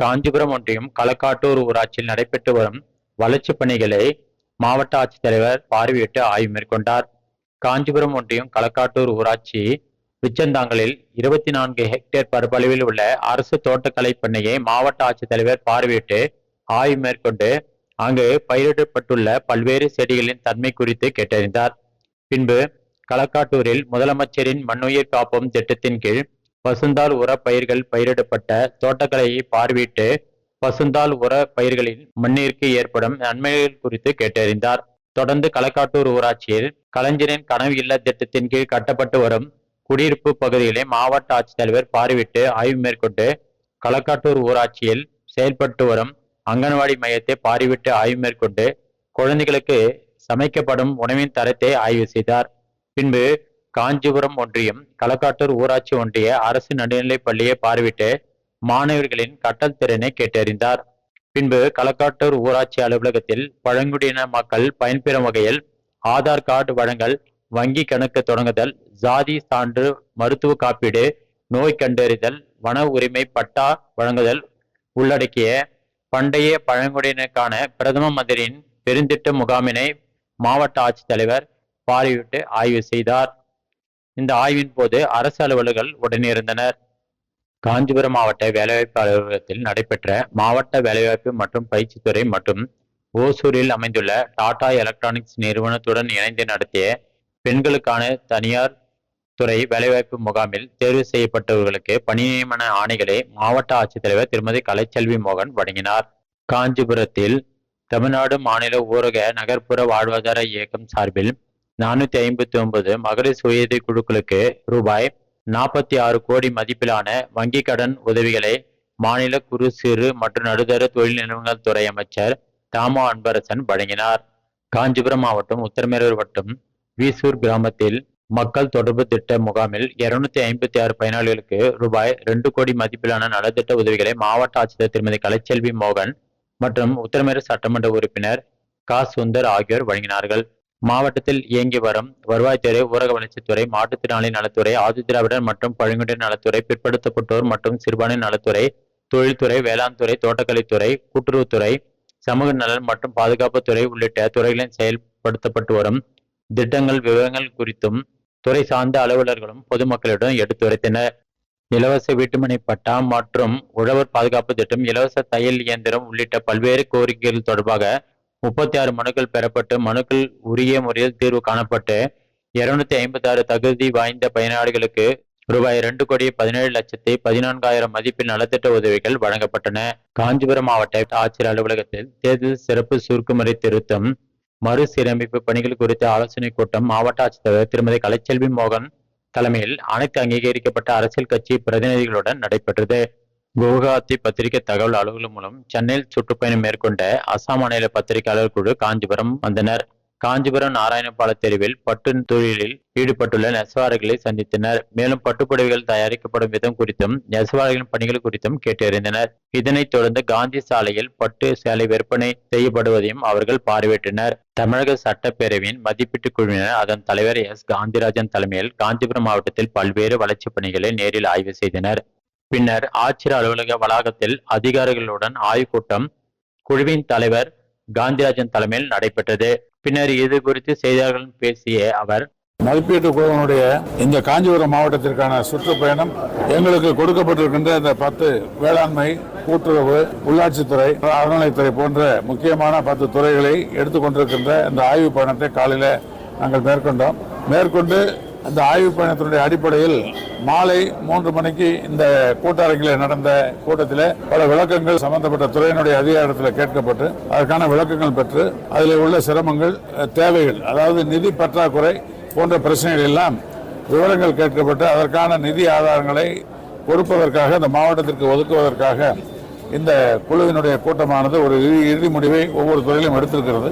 காஞ்சிபுரம் ஒன்றியம் களக்காட்டூர் ஊராட்சியில் நடைபெற்று வரும் வளர்ச்சிப் பணிகளை மாவட்ட ஆட்சித்தலைவர் பார்வையிட்டு ஆய்வு மேற்கொண்டார். காஞ்சிபுரம் ஒன்றியம் களக்காட்டூர் ஊராட்சி விச்சந்தாங்கலில் இருபத்தி நான்கு ஹெக்டேர் பரப்பளவில் உள்ள அரசு தோட்டக்கலை பண்ணையை மாவட்ட ஆட்சித்தலைவர் பார்வையிட்டு ஆய்வு மேற்கொண்டு அங்கு பயிரிடப்பட்டுள்ள பல்வேறு செடிகளின் தன்மை குறித்து கேட்டறிந்தார். பின்பு களக்காட்டூரில் முதலமைச்சரின் மண்ணுயிர் காப்போம் திட்டத்தின் கீழ் பசுந்தாள் உர பயிர்கள் பயிரிடப்பட்ட தோட்டக்கலையை பார்வையிட்டு பசுந்தாள் உர பயிர்களின் மண்ணிற்கு ஏற்படும் நன்மைகள் குறித்து கேட்டறிந்தார். தொடர்ந்து களக்காட்டூர் ஊராட்சியில் கலைஞரின் கனவு இல்ல திட்டத்தின் கீழ் கட்டப்பட்டு வரும் குடியிருப்பு பகுதிகளை மாவட்ட ஆட்சித்தலைவர் பார்வையிட்டு ஆய்வு மேற்கொண்டு களக்காட்டூர் ஊராட்சியில் செயல்பட்டு வரும் அங்கன்வாடி மையத்தை பார்வையிட்டு ஆய்வு மேற்கொண்டு குழந்தைகளுக்கு சமைக்கப்படும் உணவின் தரத்தை ஆய்வு செய்தார். பின்பு காஞ்சிபுரம் ஒன்றியம் களக்காட்டூர் ஊராட்சி ஒன்றிய அரசு நடுநிலைப் பள்ளியை பார்வையிட்டு மாணவர்களின் கட்டல் திறனை கேட்டறிந்தார். பின்பு களக்காட்டூர் ஊராட்சி அலுவலகத்தில் பழங்குடியின மக்கள் பயன்பெறும் வகையில் ஆதார் கார்டு வழங்கல் வங்கி கணக்கு தொடங்குதல் ஜாதி சான்று மருத்துவ காப்பீடு நோய் கண்டறிதல் வன உரிமை பட்டா வழங்குதல் உள்ளடக்கிய பண்டைய பழங்குடியினருக்கான பிரதம மந்திரியின் பெருந்திட்ட முகாமினை மாவட்ட ஆட்சித்தலைவர் பார்வையிட்டு ஆய்வு செய்தார். இந்த ஆய்வின் போது அரசு அலுவலர்கள் உடனிருந்தனர் காஞ்சிபுரம் மாவட்ட வேலைவாய்ப்பு அலுவலகத்தில் நடைபெற்ற மாவட்ட வேலைவாய்ப்பு மற்றும் பயிற்சித்துறை மற்றும் ஓசூரில் அமைந்துள்ள டாடா எலக்ட்ரானிக்ஸ் நிறுவனத்துடன் இணைந்து நடத்திய பெண்களுக்கான தனியார் துறை வேலைவாய்ப்பு முகாமில் தேர்வு செய்யப்பட்டவர்களுக்கு பணி நியமன ஆணைகளை மாவட்ட ஆட்சித்தலைவர் திருமதி கலைச்செல்வி மோகன் வழங்கினார். காஞ்சிபுரத்தில் தமிழ்நாடு மாநில ஊரக நகர்ப்புற வாழ்வாதார இயக்கம் சார்பில் நானூத்தி ஐம்பத்தி ஒன்பது மகளிர் சுயதை குழுக்களுக்கு ரூபாய் நாற்பத்தி ஆறு கோடி மதிப்பிலான வங்கி கடன் உதவிகளை மாநில குறு சிறு மற்றும் நடுத்தர தொழில் நிறுவனங்கள் துறை அமைச்சர் தாமோ அன்பரசன் வழங்கினார். காஞ்சிபுரம் மாவட்டம் உத்தரமேரூர் வட்டம் வீசூர் கிராமத்தில் மக்கள் தொடர்பு திட்ட முகாமில் இருநூத்தி ஐம்பத்தி ஆறு பயனாளிகளுக்கு ரூபாய் ரெண்டு கோடி மதிப்பிலான நலத்திட்ட உதவிகளை மாவட்ட ஆட்சியர் திருமதி கலைச்செல்வி மோகன் மற்றும் உத்தரமேரூர் சட்டமன்ற உறுப்பினர் கா. சுந்தர் ஆகியோர் வழங்கினார்கள். மாவட்டத்தில் இயங்கி வரும் வருவாய்த்துறை ஊரக வளர்ச்சித்துறை மாற்றுத்திறனாளி நலத்துறை ஆதிதிராவிடர் மற்றும் பழங்குடியினர் நலத்துறை பிற்படுத்தப்பட்டோர் மற்றும் சிறுபான்மை நலத்துறை தொழில்துறை வேளாண் துறை தோட்டக்கலைத்துறை கூட்டுறவுத்துறை சமூக நலன் மற்றும் பாதுகாப்புத்துறை உள்ளிட்ட துறைகளில் செயல்படுத்தப்பட்டு வரும் திட்டங்கள் விவரங்கள் குறித்தும் துறை சார்ந்த அலுவலர்களும் பொதுமக்களிடம் எடுத்துரைத்தனர். இலவச வீட்டுமனை பட்டா மற்றும் உழவர் பாதுகாப்பு திட்டம் இலவச தையல் இயந்திரம் உள்ளிட்ட பல்வேறு கோரிக்கைகள் தொடர்பாக முப்பத்தி ஆறு மனுக்கள் பெறப்பட்டு மனுக்கள் உரிய முறையில் தீர்வு காணப்பட்டு இருநூத்தி ஐம்பத்தி ஆறு தகுதி வாய்ந்த பயனாளிகளுக்கு ரூபாய் இரண்டு கோடி பதினேழு லட்சத்தி பதினான்காயிரம் மதிப்பில் நலத்திட்ட உதவிகள் வழங்கப்பட்டன. காஞ்சிபுரம் மாவட்ட ஆட்சியர் அலுவலகத்தில் தேர்தல் சிறப்பு சுருக்குமுறை திருத்தம் மறுசீரமைப்பு பணிகள் குறித்த ஆலோசனைக் கூட்டம் மாவட்ட ஆட்சித்தலைவர் திருமதி கலைச்செல்வி மோகன் தலைமையில் அனைத்து அங்கீகரிக்கப்பட்ட அரசியல் கட்சி பிரதிநிதிகளுடன் நடைபெற்றது. குவஹாத்தி பத்திரிகை தகவல் அலுவலகம் மூலம் சென்னையில் சுற்றுப்பயணம் மேற்கொண்ட அசாம் மாநில பத்திரிகையாளர் குழு காஞ்சிபுரம் வந்தனர். காஞ்சிபுரம் நாராயணபால தெருவில் பட்டு தொழிலில் ஈடுபட்டுள்ள நெசவாளர்களை சந்தித்தனர். மேலும் பட்டுப்புடவைகள் தயாரிக்கப்படும் விதம் குறித்தும் நெசவாளர்களின் பணிகள் குறித்தும் கேட்டறிந்தனர். இதனைத் தொடர்ந்து காந்தி சாலையில் பட்டு சேலை விற்பனை செய்யப்படுவதையும் அவர்கள் பார்வையிட்டனர். தமிழக சட்டப்பேரவையின் மதிப்பீட்டுக் குழுவினர் அதன் தலைவர் எஸ். காந்திராஜன் தலைமையில் காஞ்சிபுரம் மாவட்டத்தில் பல்வேறு வளர்ச்சிப் பணிகளை நேரில் ஆய்வு செய்தனர். பின்னர் ஆட்சியர் அலுவலக வளாகத்தில் அதிகாரிகளுடன் ஆய்வுக் கூட்டம் குழுவின் தலைவர் காந்திராஜன் தலைமையில் நடைபெற்றது. பின்னர் இது குறித்து செய்தியாளர்களிடம் பேசிய அவர் மதிப்பீட்டு குழுவினுடைய இந்த காஞ்சிபுரம் மாவட்டத்திற்கான சுற்றுப்பயணம் எங்களுக்கு கொடுக்கப்பட்டிருக்கின்ற இந்த பத்து வேளாண்மை கூட்டுறவு உள்ளாட்சித்துறை அறநிலைத்துறை போன்ற முக்கியமான பத்து துறைகளை எடுத்துக்கொண்டிருக்கின்ற இந்த ஆய்வு பயணத்தை காலையில் நாங்கள் மேற்கொண்டோம். மேற்கொண்டு அந்த ஆய்வு பயணத்தினுடைய அடிப்படையில் மாலை மூன்று மணிக்கு இந்த கூட்டரங்கில் நடந்த கூட்டத்தில் பல விளக்கங்கள் சம்பந்தப்பட்ட துறையினுடைய அதிகாரத்தில் கேட்கப்பட்டு அதற்கான விளக்கங்கள் பெற்று அதில் உள்ள சிரமங்கள் தேவைகள் அதாவது நிதி பற்றாக்குறை போன்ற பிரச்சனைகள் எல்லாம் விவரங்கள் கேட்கப்பட்டு அதற்கான நிதி ஆதாரங்களை கொடுப்பதற்காக இந்த மாவட்டத்திற்கு ஒதுக்குவதற்காக இந்த குழுவினுடைய கூட்டமானது ஒரு இறுதி- இறுதி முடிவை ஒவ்வொரு துறையிலும் எடுத்திருக்கிறது.